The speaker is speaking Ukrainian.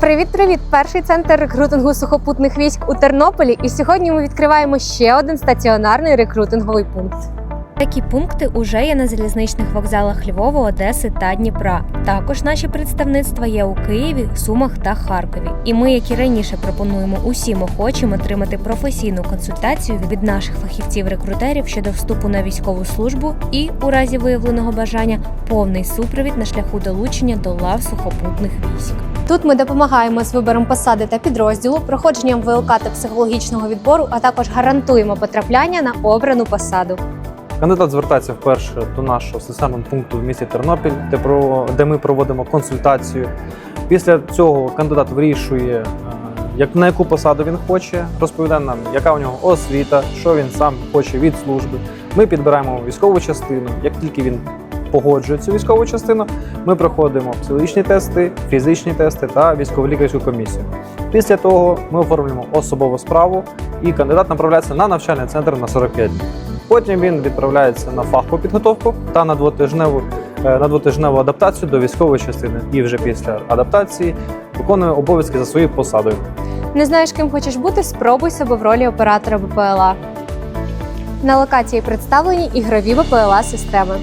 Привіт-привіт! Перший центр рекрутингу сухопутних військ у Тернополі. І сьогодні ми відкриваємо ще один стаціонарний рекрутинговий пункт. Такі пункти уже є на залізничних вокзалах Львова, Одеси та Дніпра. Також наші представництва є у Києві, Сумах та Харкові. І ми, як і раніше, пропонуємо усім охочим отримати професійну консультацію від наших фахівців-рекрутерів щодо вступу на військову службу і, у разі виявленого бажання, повний супровід на шляху долучення до лав сухопутних військ. Тут ми допомагаємо з вибором посади та підрозділу, проходженням ВЛК та психологічного відбору, а також гарантуємо потрапляння на обрану посаду. Кандидат звертається вперше до нашого стаціонарного пункту в місті Тернопіль, де, про, де ми проводимо консультацію. Після цього кандидат вирішує, е, як, на яку посаду він хоче, розповідає нам, яка у нього освіта, що він сам хоче від служби. Ми підбираємо військову частину. Як тільки він погоджує цю військову частину, ми проходимо психологічні тести, фізичні тести та військово-лікарську комісію. Після того ми оформлюємо особову справу, і кандидат направляється на навчальний центр на 45 днів. Потім він відправляється на фахову підготовку та на двотижневу, е, на двотижневу адаптацію до військової частини. І вже після адаптації виконує обов'язки за своєю посадою. Не знаєш, ким хочеш бути? Спробуй себе в ролі оператора БПЛА. На локації представлені ігрові БПЛА системи.